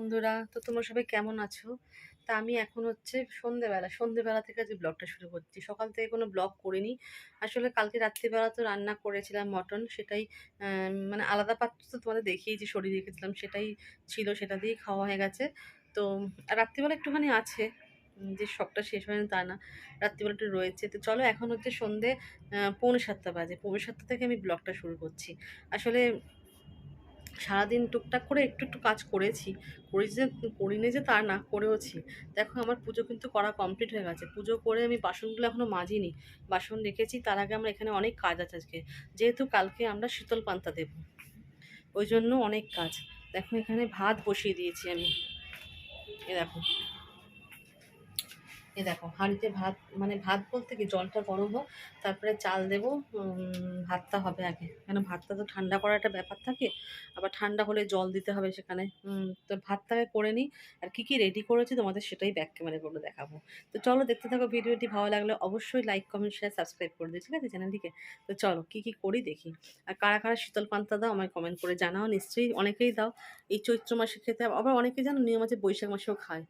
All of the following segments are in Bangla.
বন্ধুরা, তো তোমরা সবাই কেমন আছো? তা আমি এখন হচ্ছে সন্ধেবেলা সন্ধেবেলা থেকে আজ ব্লগটা শুরু করছি। সকাল থেকে কোনো ব্লগ করিনি। আসলে কালকে রাত্রিবেলা তো রান্না করেছিলাম মটন সেটাই মানে আলাদা পাত্র তো তোমাদের দেখিয়েছি, সরিয়ে রেখেছিলাম, সেটাই ছিল, সেটা দিয়েই খাওয়া হয়ে গেছে। তো রাত্রিবেলা একটুখানি আছে যে সবটা শেষ হয়নি তা না, রাত্রিবেলা একটু রয়েছে। তো চলো এখন হচ্ছে সন্ধে পৌনে সাতটা বাজে। পৌনে সাতটা থেকে আমি ব্লগটা শুরু করছি। আসলে সারাদিন টুকটাক করে একটু একটু কাজ করেছি। করি যে, করিনি যে তা না, করেওছি। দেখো আমার পুজো কিন্তু করা কমপ্লিট হয়ে গেছে। পুজো করে আমি বাসনগুলো এখনও মাজিনি। বাসন রেখেছি, তার আগে আমরা এখানে অনেক কাজ আছে আজকে। যেহেতু কালকে আমরা শীতল পান্তা দেব। ওই জন্য অনেক কাজ। দেখো এখানে ভাত বসিয়ে দিয়েছি আমি। এ দেখো। এ দেখো, হাঁড়িতে ভাত মানে ভাত বলতে কি, জলটা গরম হোক, তারপরে চাল দেবো ভাতটা হবে আগে। কেন ভাতটা তো ঠান্ডা করার একটা ব্যাপার থাকে, আবার ঠান্ডা হলে জল দিতে হবে সেখানে। তো ভাতটাকে করে নিই, আর কী কী রেডি করেছি তোমাদের সেটাই ব্যাক ক্যামেরা করে দেখাবো। তো চলো দেখতে থাকো ভিডিওটি, ভালো লাগলে অবশ্যই লাইক কমেন্ট শেয়ার সাবস্ক্রাইব করে দিও, ঠিক আছে চ্যানেলটিকে? তো চলো, কী কী করি দেখি। আর কারা কারা শীতল পান্তা দাও আমায় কমেন্ট করে জানাও, নিশ্চয়ই অনেকেই দাও। এই চৈত্র মাসে খেতে আবার অনেকে জানো, নিয়ম আছে বৈশাখ মাসেও খায়।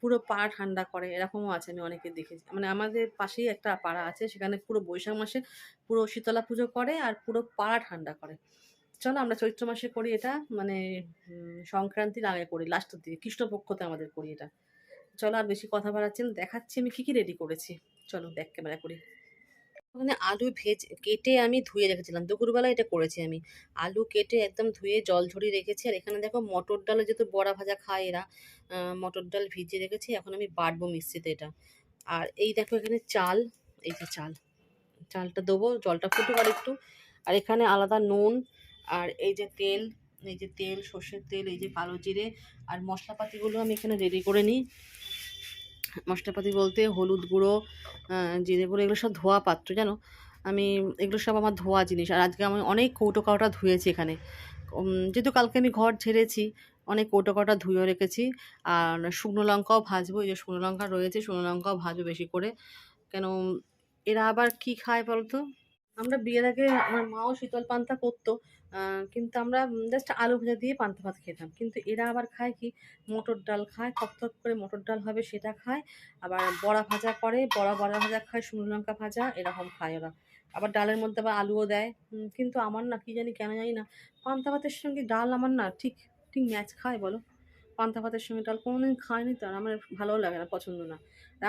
পুরো পা ঠান্ডা করে, এরকমও আছে। আমি অনেকে দেখেছি। মানে আমাদের পাশেই একটা পাড়া আছে, সেখানে পুরো বৈশাখ মাসে পুরো শীতলা পুজো করে আর পুরো পাড়া ঠান্ডা করে। চলো আমরা চৈত্র মাসে করি এটা মানে সংক্রান্তির আগে করি লাস্টের দিকে কৃষ্ণপক্ষতে আমাদের করি এটা। চলো আর বেশি কথা বাড়াচ্ছেন দেখাচ্ছি আমি কী কী রেডি করেছি। চলো দেখ ক্যামেরা করি। ওখানে আলু ভেজ, কেটে আমি ধুয়ে রেখেছিলাম। দুপুরবেলা এটা করেছি আমি। আলু কেটে একদম ধুয়ে জল ঝরিয়ে রেখেছি। আর এখানে দেখো মটর ডালে যেহেতু বড়া ভাজা খায় এরা মটর ডাল ভিজিয়ে রেখেছি। এখন আমি বাটবো মিক্সিতে এটা। আর এই দেখো এখানে চাল, এই যে চাল, চালটা দেবো, জলটা ফুটুক আর একটু। আর এখানে আলাদা নুন, আর এই যে তেল, এই যে তেল, সর্ষের তেল, এই যে কালো জিরে, আর মশলাপাতিগুলো আমি এখানে রেডি করে নিই। মশলাপাতি বলতে হলুদ গুঁড়ো জিরে গুঁড়ো, এগুলো সব ধোয়া পাত্র, জানো? আমি, এগুলো সব আমার ধোয়া জিনিস। আর আজকে আমি অনেক কৌটো কাউটা ধুয়েছি এখানে। যেহেতু কালকে আমি ঘর ঝেড়েছি, অনেক কৌটো কাউটা ধুয়েও রেখেছি। আর শুকনো লঙ্কাও ভাজবো, এই যে শুকনো লঙ্কা রয়েছে, শুকনো লঙ্কাও ভাজবো বেশি করে। কেন, এরা আবার কি খায় বলতো? আমরা বিয়ের আগে, আমার মাও শীতল পান্তা করতো কিন্তু আমরা জাস্ট আলু ভাজা দিয়ে পান্তা ভাত খেতাম। কিন্তু এরা আবার খায় কি? মটর ডাল খায় থকথক করে মটর ডাল হবে সেটা খায়, আবার বড়া ভাজা করে, বড়া বড়া ভাজা খায়, শুকনো লঙ্কা ভাজা, এরকম খায় ওরা। আবার ডালের মধ্যে আবার আলুও দেয়। কিন্তু আমার না, কি জানি কেন জানি না, পান্তা ভাতের সঙ্গে ডাল আমার না ঠিক ঠিক ম্যাচ খায় বলো? পান্তা ভাতের সঙ্গে ডাল কোনোদিন খায়নি তো আমার ভালোও লাগে না, পছন্দ না।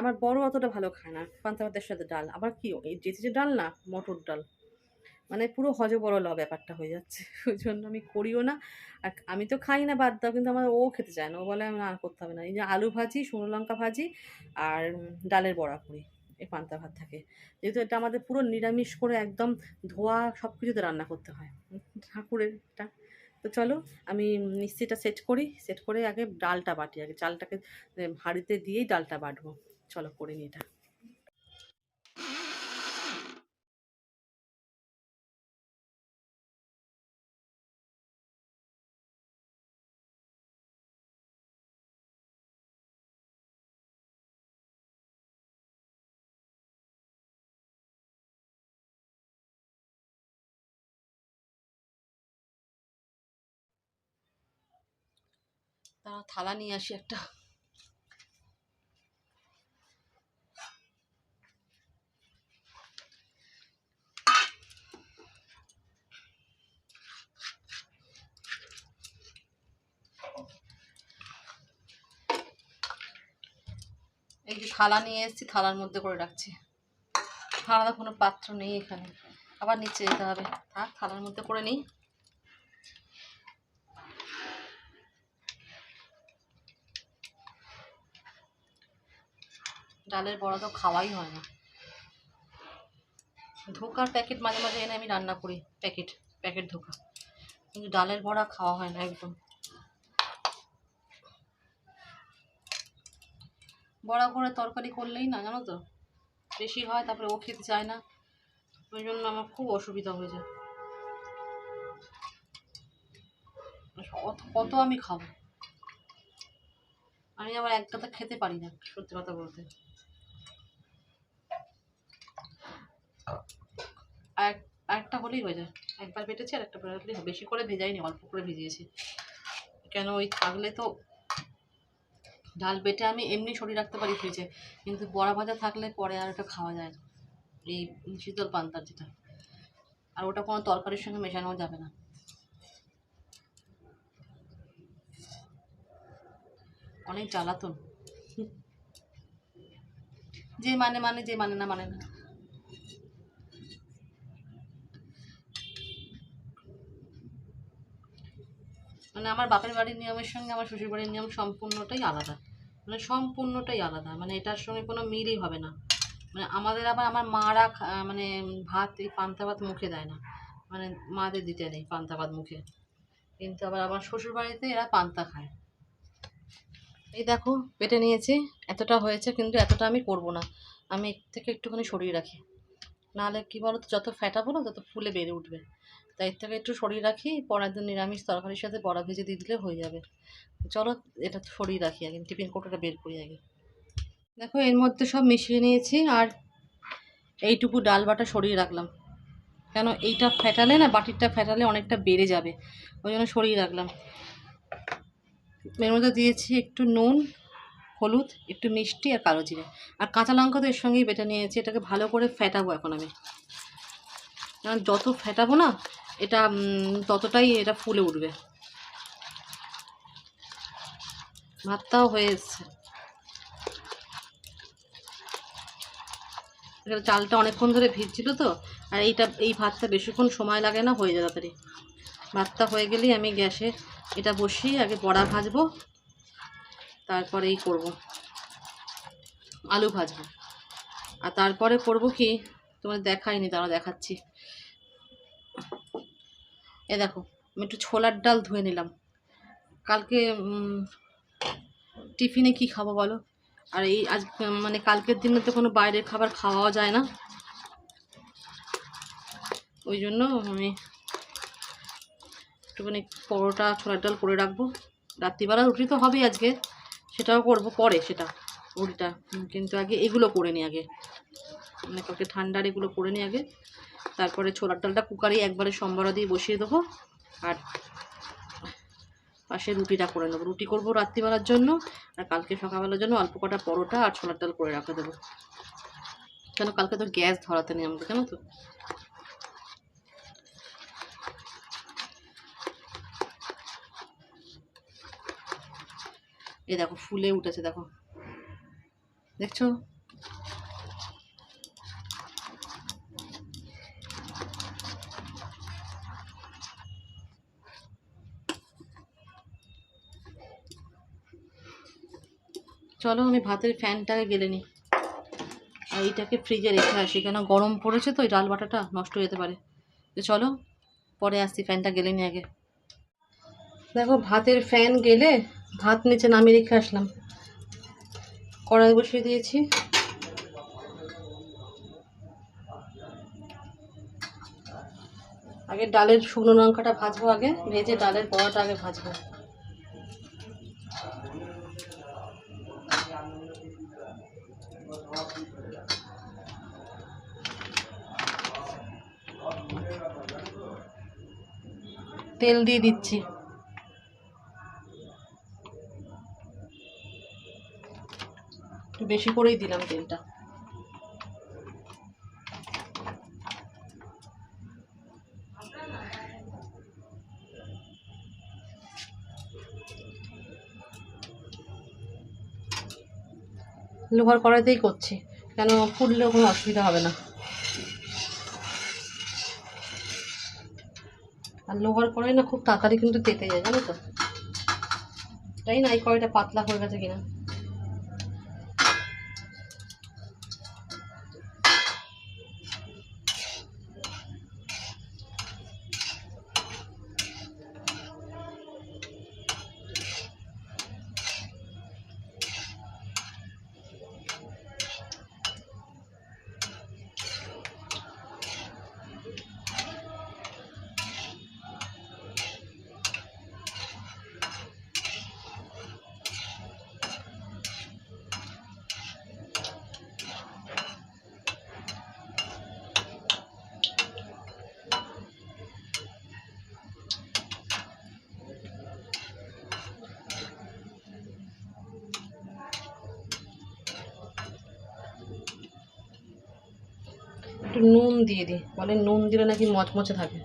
আমার বড় অতটা ভালো খায় না, পান্তা ভাতের সাথে ডাল। আবার কি, এই যে যে ডাল না, মটর ডাল। মানে পুরো হজবরল ব্যাপারটা হয়ে যাচ্ছে। ওই জন্য আমি করিও না। আর আমি তো খাই না, বাদ দাও, কিন্তু আমার ও খেতে চায় না। ও বলে আমি আর করতে হবে না। এই যে আলু ভাজি, শুকনো লঙ্কা ভাজি আর ডালের বড়া করি। এই পান্তা ভাত থাকে। যেহেতু এটা আমাদের পুরো নিরামিষ করে একদম ধোয়া সব কিছুতে রান্না করতে হয়। ঠাকুরের এটা তো চলো, আমি মিক্সিটা সেট করি। সেট করে আগে ডালটা বাটি। আগে চালটাকে হাঁড়িতে দিয়েই ডালটা বাটবো। চলো, করে নিই এটা। তারা থালা নিয়ে আসি একটা। এই যে থালা নিয়ে এসেছি, থালার মধ্যে করে রাখছি। আলাদা কোনো পাত্র নেই এখানে। আবার নিচে যেতে হবে। থাক, থালার মধ্যে করে নিই। ডালের বড়া তো খাওয়াই হয় না। ধোকার প্যাকেট মাঝে মাঝে এনে আমি রান্না করি, প্যাকেট প্যাকেট ধোকা। কিন্তু ডালের বড়া খাওয়া হয় না একদম। বড়া করে তরকারি করলেই না, জানো তো? বেশি হয়, তারপরে ও খেতে চায় না। ওই জন্য আমার খুব অসুবিধা হয়ে যায়। কত আমি খাব? আমি আবার এক কথা খেতে পারি না, সত্যি কথা বলতে। আর আরেকটা হলেই হয়ে যায়। একবার বেটেছি আর একটা বেটলেই বেশি করে ভেজাইনি, অল্প করে ভিজিয়েছি। কেন ওই থাকলে তো ডাল বেটে আমি এমনি সরিয়ে রাখতে পারি ফ্রিজে, কিন্তু বড়া ভাজা থাকলে পরে আর ওটা খাওয়া যায় না। এই শীতল পান্তার যেটা। আর ওটা কোনো তরকারির সঙ্গে মেশানো যাবে না। অনেক জ্বালাতন। যে মানে মানে যে মানে না মানে না। মানে আমার বাপের বাড়ির নিয়মের সঙ্গে আমার শ্বশুর বাড়ির নিয়ম সম্পূর্ণটাই আলাদা। মানে সম্পূর্ণটাই আলাদা মানে এটার সঙ্গে কোনো মিলই হবে না। মানে আমাদের আবার আমার মারা মানে ভাত, এই পান্তা ভাত মুখে দেয় না। মানে মাদের দিতে নেই পান্তা ভাত মুখে। কিন্তু আবার আমার শ্বশুর বাড়িতে এরা পান্তা খায়। এই দেখো, পেটে নিয়েছি, এতটা হয়েছে কিন্তু এতটা আমি করব না। আমি থেকে একটুখানি সরিয়ে রাখি। নাহলে কী বলো তো যত ফ্যাটাবো না তত ফুলে বেড়ে উঠবে। তাই এর থেকে একটু সরিয়ে রাখি, পরের দিন নিরামিষ তরকারির সাথে বড়া ভেজে দিয়ে দিলে হয়ে যাবে। চলো এটা সরিয়ে রাখি আগে, টিফিন কোটোটা বের করি আগে। দেখো এর মধ্যে সব মিশিয়ে নিয়েছি আর এইটুকু ডাল বাটা সরিয়ে রাখলাম। কেন এইটা ফেটালে না বাটিরটা ফেটালে অনেকটা বেড়ে যাবে, ওই জন্য সরিয়ে রাখলাম। এর মধ্যে দিয়েছি একটু নুন, হলুদ, একটু মিষ্টি আর কালো জিরে। আর কাঁচা লঙ্কা তো এর সঙ্গেই বেটে নিয়েছি, এটাকে ভালো করে ফেটাবো এখন আমি। কারণ যত ফেটাবো না এটা ততটাই এটা ফুলে উঠবে। ভাতটাও হয়ে এসছে। চালটা অনেকক্ষণ ধরে ভিজছিল তো, আর এইটা, এই ভাতটা বেশিক্ষণ সময় লাগে না, হয়ে যায় তাড়াতাড়ি। ভাতটা হয়ে গেলেই আমি গ্যাসে এটা বসিয়ে আগে বড়া ভাজবো, তারপরে এই করব। আলু ভাজবো। আর তারপরে করব কি? তোমার দেখাইনি তারা দেখাচ্ছি। এ দেখো, আমি একটু ছোলার ডাল ধুয়ে নিলাম। কালকে টিফিনে কি খাব বলো? আর এই আজ মানে কালকের দিনে তো কোনো বাইরের খাবার খাওয়াও যায় না। ওই জন্য আমি একটুখানি পরোটা, ছোলার ডাল করে রাখব। রাত্রিবেলা রুটি তো হবেই আজকে, সেটাও করব পরে সেটা। রুটিটা কিন্তু আগে এগুলো করে নিই আগে। মানে কালকে ঠান্ডার এগুলো করে নিই আগে। তারপরে ছোলার ডালটা কুকারে একবারে সম্বরা দিয়ে বসিয়ে দেবো। আর পাশে রুটিটা করে নেব। রুটি করব রাত্রিবেলার জন্য আর কালকে সকালবেলার জন্য অল্প কটা পরোটা আর ছোলার ডাল করে রাখা দেবো। কেন কালকে তো গ্যাস ধরাতে নেই আমাকে, জানো তো? এ দেখো, ফুলে উঠেছে, দেখো। দেখছ চলো আমি ভাতের ফ্যানটাকে গেলে নিই। আর এইটাকে ফ্রিজে রেখে আসি, কেন গরম পড়েছে তো, এই ডাল বাটাটা নষ্ট হয়ে যেতে পারে। তো চলো, পরে আসছি ফ্যানটা গেলে নি আগে। দেখো, ভাতের ফ্যান গেলে ভাত নিচে নামিয়ে রেখে আসলাম। কড়াই বসিয়ে দিয়েছি। আগে ডালের শুকনো লঙ্কাটা ভাজবো আগে, ভেজে ডালের বড়াটা আগে ভাজবো। তেল দিয়ে দিচ্ছি। একটু বেশি করেই দিলাম তেলটা। লোহার কড়াইতেই করছি, কেন ফুটলেও কোনো অসুবিধা হবে না। আর লোহার কড়াই না খুব তাড়াতাড়ি কিন্তু তেতে যায়, জানো তো? তাই না এই কড়াইটা পাতলা হয়ে গেছে কিনা? নুন দিয়ে দিই। বলে নুন দিলে নাকি মচমচে থাকে।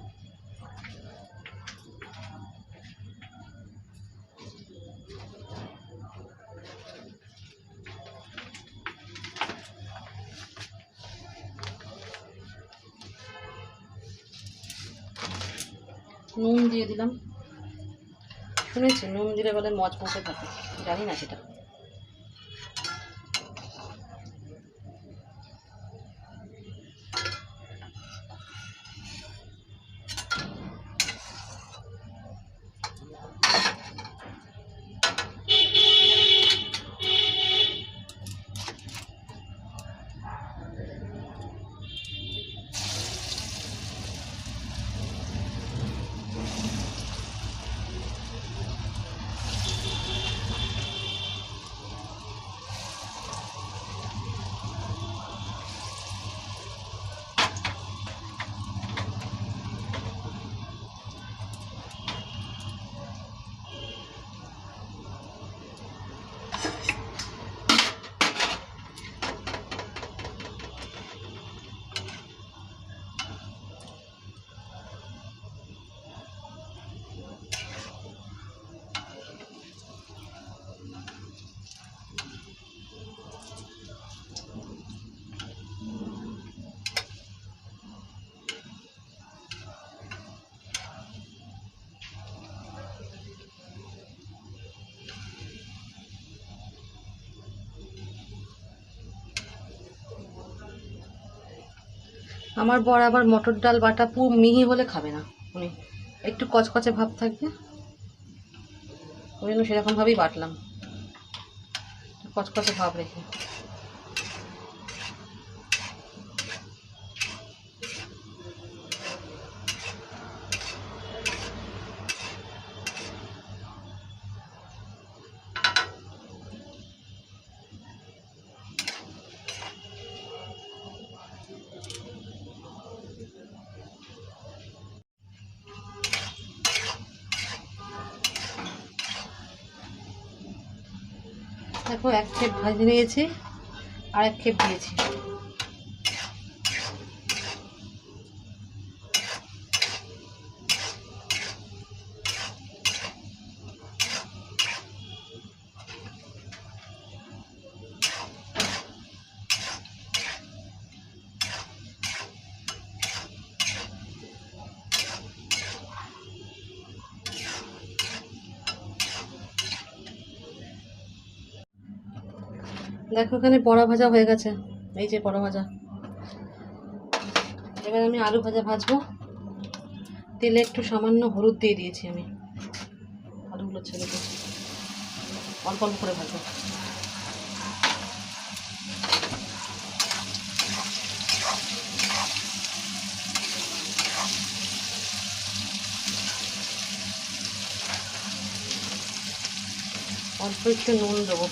নুন দিয়ে দিলাম। শুনেছি, নুন দিলে বলে মচমচে থাকে। জানি না সেটা। আমার বর আবার মটর ডাল বাটা পুর মিহি হলে খাবে না। উনি একটু কচকচে ভাব থাকবে। ওই জন্য সেরকমভাবেই বাটলাম। কচকচে ভাব রেখে। দেখো এক খেপ ভাজি নিয়েছি আর এক খেপ দিয়েছি। দেখো এখানে বড়া ভাজা হয়ে গেছে। এই যে বড়া ভাজা। এবার আমি আলু ভাজা ভাজবো। তেলে একটু সামান্য হলুদ দিয়ে দিয়েছি আমি। আলুগুলো ছেড়ে দিয়েছি অল্প অল্প করে ভাজবো। অল্প একটু নুন দেবো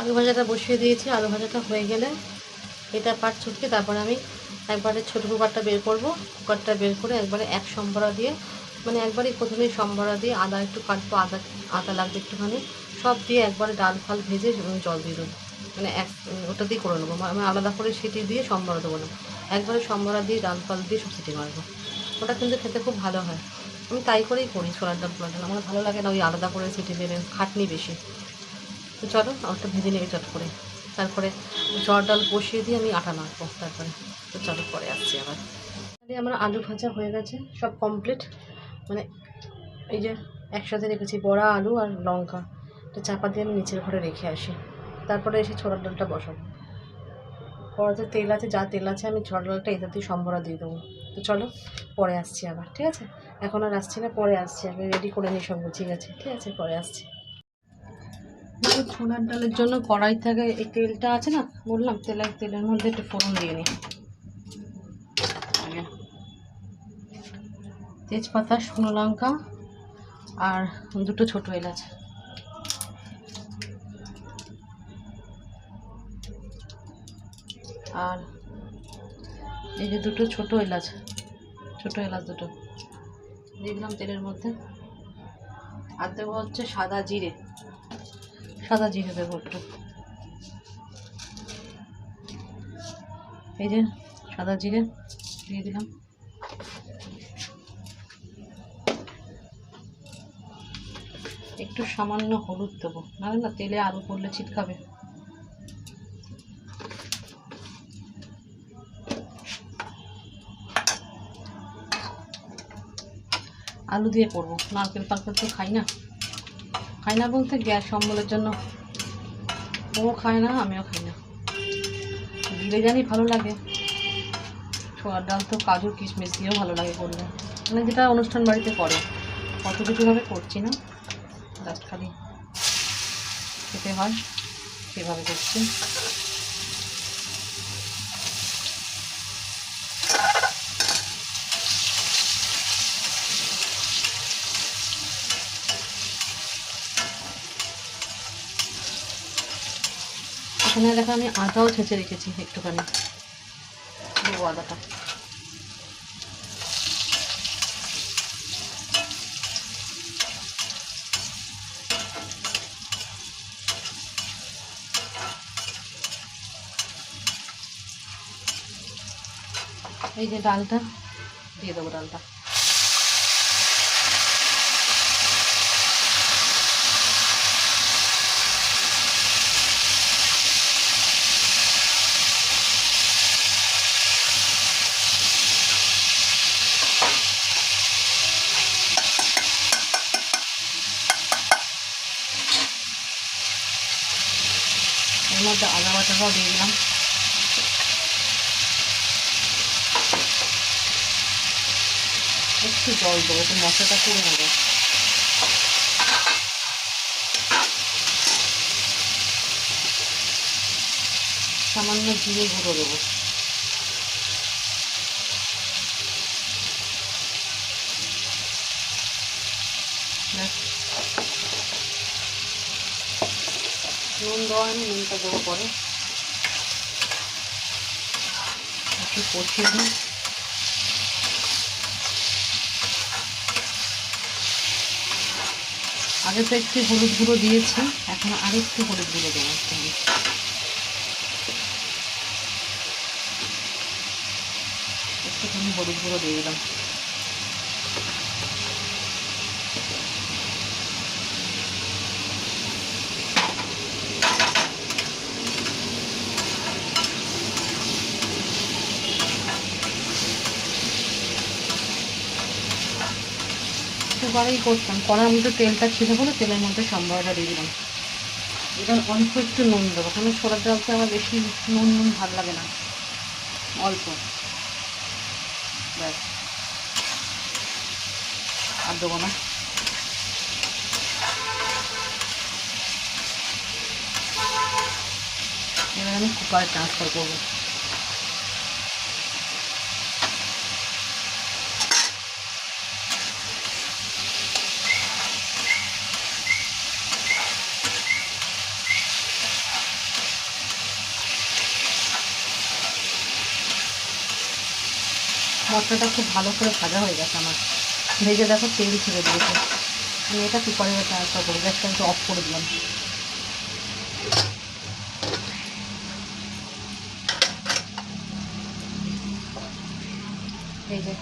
আলু ভাজাটা বসিয়ে দিয়েছি, আলু ভাজাটা হয়ে গেলে এটা পাট ছুটকে তারপরে আমি একবারে ছোটো কুকারটা বের করব। কুকারটা বের করে একবারে এক সম্বরা দিয়ে মানে একবারে প্রথমেই সম্বরা দিয়ে আদা, একটু কাটবো, আদা আদা লাগবে একটুখানি, সব দিয়ে একবারে ডাল ফাল ভেজে জল দিয়ে দেবো। মানে এক, ওটা দিয়ে করে নেব আমি আলাদা করে সিটি দিয়ে সম্বরা দেবো না। একবারে সম্বরা দিয়ে, ডাল ফাল দিয়ে সব সিটি মারবো। ওটা কিন্তু খেতে খুব ভালো হয়। আমি তাই করেই করি ছোলার ডাল ডাল, আমার ভালো লাগে না ওই আলাদা করে সিটি দেবে খাটনি বেশি। তো চলো ওটা ভেজে নেবে চট করে। তারপরে জ্বর ডাল বসিয়ে দিয়ে আমি আটা মাখবো তারপরে তো চলো, পরে আসছি আবার। এই আমার আলু ভাজা হয়ে গেছে, সব কমপ্লিট মানে এই যে একসাথে রেখেছি বড়া, আলু আর লঙ্কা। এটা চাপা দিয়ে আমি নিচের ঘরে রেখে আসি। তারপরে এসে ছোলার ডালটা বসাবো। কড়াতে তেল আছে, যা তেল আছে, আমি ছোলার ডালটা এটাতে দিয়ে সম্বরা দিয়ে দেবো। তো চলো, পরে আসছি আবার, ঠিক আছে? এখন আর আসছি না, পরে আসছি। আগে রেডি করে নিই সব ঠিক আছে ঠিক আছে? পরে আসছি। এই ছোলার ডালের জন্য কড়াই থেকে এই তেলটা আছে না, বললাম তেলের তেলের মধ্যে একটু ফোড়ন দিয়ে নিই। তেজপাতা, শুকনো লঙ্কা আর দুটো ছোটো এলাচ। আর এই যে দুটো ছোটো এলাচ ছোটো এলাচ দুটো, দিয়ে দিলাম তেলের মধ্যে। আর দেবো হচ্ছে সাদা জিরে। সাদা জিরে দেবো একটু এই যে সাদা জিরে দিয়ে দিলাম। একটু সামান্য হলুদ দেবো, নাহলে না তেলে আলু পড়লে ছিটকাবে। আলু দিয়ে করব, নারকেল পারকেল তো খাই না। খাই না বলতে গ্যাস অম্বলের জন্য। ও খায় না, আমিও খাই না। দিলে জানি ভালো লাগে। ছোয়ার ডাল তো কাজু, কিশমিশ দিয়েও ভালো লাগে করলে। মানে যেটা অনুষ্ঠান বাড়িতে করে। কত কিছুভাবে করছি না। জাস্ট খালি খেতে হয়, সেভাবে করছি। এখানে দেখো আমি আদাও ছেঁচে রেখেছি একটুখানি। দেবো আদাটা। এই যে ডালটা, দিয়ে দেবো ডালটা এর বাটাটাও দিয়ে দিলাম একটু জল দেবো একটু মশলাটা করে নেব সামান্য জিরে গুঁড়ো দেবো। নুন দেওয়া হয়নি নুনটা দেবো পরে একটু কষিয়ে দিই আগে তো একটু হলুদ গুঁড়ো দিয়েছি, এখন আরেকটু হলুদ গুঁড়ো দেবো একটুখানি। হলুদ গুঁড়ো দিয়ে দিলাম দুবারই করতাম। কড়ার মধ্যে তেলটা ছিল বলে তেলের মধ্যে সম্বরটা দিয়ে দিলাম। এবার অল্প একটু নুন দেবো কারণ ছোলার ডালতে আমার বেশি নুন নুন ভালো লাগে না। অল্প। ব্যাস। আর দেবো না। এবার আমি কুকারে ট্রান্সফার করব। মশলাটা খুব ভালো করে ভাজা হয়ে গেছে আমার। ভেজে দেখো তেল ছেড়ে দিয়েছে। আমি এটা কুকারে ট্রান্সফার করব গ্যাসটা একটু অফ করে দিলাম। এই যে,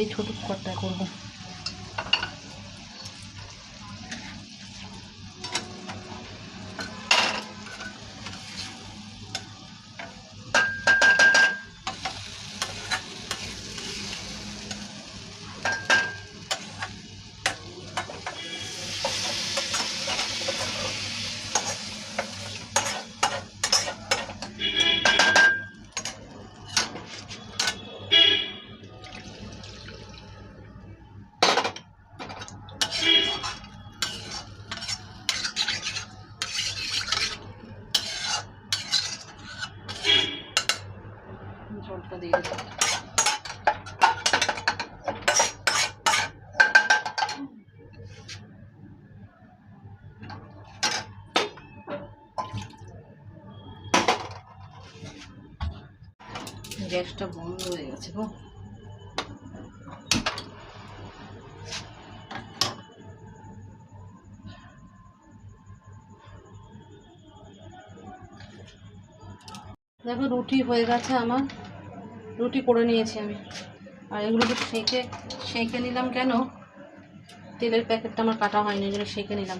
এই ছোটো কুকারটা করব। দিয়ে দেবো। গ্যাসটা বন্ধ হয়ে গেছে গো। দেখো রুটি হয়ে গেছে আমার। রুটি করে নিয়েছি আমি। আর এগুলো তো সেঁকে সেঁকে নিলাম কেন? তেলের প্যাকেটটা আমার কাটা হয়নি এগুলো সেঁকে নিলাম।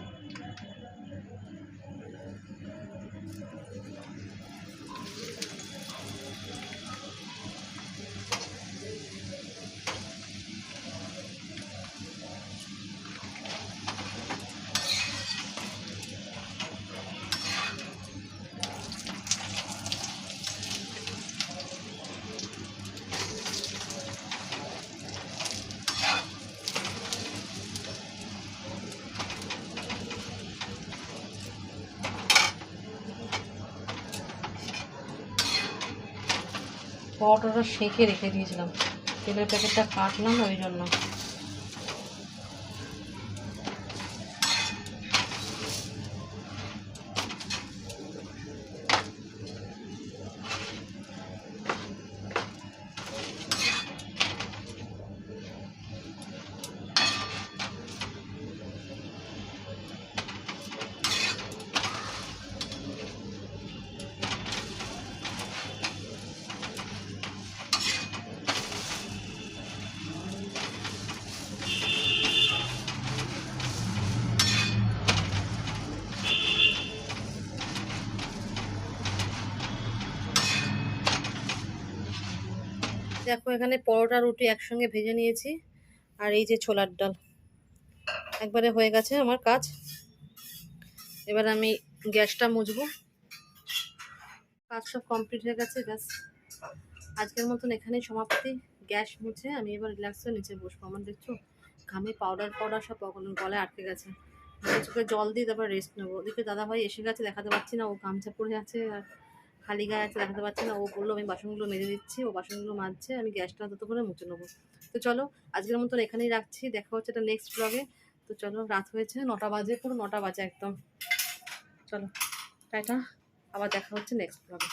সেঁকে রেখে দিয়েছিলাম। তেলের প্যাকেটটা কাটলাম ওই জন্য। দেখো, এখানে পরোটা, রুটি একসঙ্গে ভেজে নিয়েছি। আর এই যে ছোলার ডাল। একবারে হয়ে গেছে আমার কাজ। এবার আমি গ্যাসটা মুছবো। কাজ সব কমপ্লিট হয়ে গেছে গ্যাস আজকের মতন এখানেই সমাপ্তি। গ্যাস মুছে আমি এবার রিল্যাক্স হয়ে নিচে বসবো। আমার দেখছ, ঘামে পাউডার পাউডার সব গল- গলায় আটকে গেছে। চোখে জল দিয়ে তারপর রেস্ট নেব। ওদিকে দাদাভাই এসে গেছে, দেখাতে পারছি না, ও গামছা পরে আছে আর খালি গায়ে আছে, দেখাতে পারছি না। ও বলল, আমি বাসনগুলো মেজে দিচ্ছি, ও বাসনগুলো মাজছে, আমি গ্যাসটা ততক্ষণে মুছে নেব। তো চলো, আজকের মতন এখানেই রাখছি। দেখা হচ্ছে এটা নেক্সট ব্লগে তো চলো, রাত হয়েছে, নটা বাজে, পুরো নটা বাজে একদম। চলো, টাটা। আবার দেখা হচ্ছে নেক্সট ব্লগে